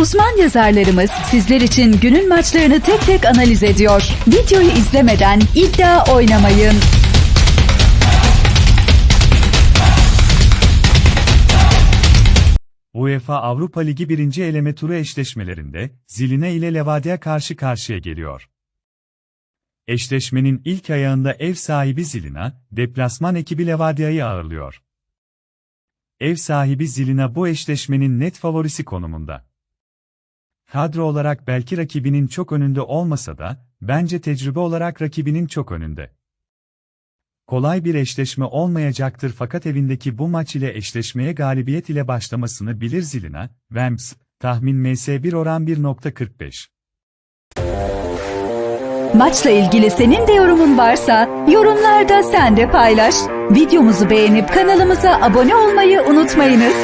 Uzman yazarlarımız sizler için günün maçlarını tek tek analiz ediyor. Videoyu izlemeden iddia oynamayın. UEFA Avrupa Ligi 1. eleme turu eşleşmelerinde Zilina ile Levadia karşı karşıya geliyor. Eşleşmenin ilk ayağında ev sahibi Zilina, deplasman ekibi Levadia'yı ağırlıyor. Ev sahibi Zilina bu eşleşmenin net favorisi konumunda. Kadro olarak belki rakibinin çok önünde olmasa da, bence tecrübe olarak rakibinin çok önünde. Kolay bir eşleşme olmayacaktır fakat evindeki bu maç ile eşleşmeye galibiyet ile başlamasını bilir Zilina, Vamps, tahmin MS1 oran 1.45. Maçla ilgili senin de yorumun varsa yorumlarda sen de paylaş. Videomuzu beğenip kanalımıza abone olmayı unutmayınız.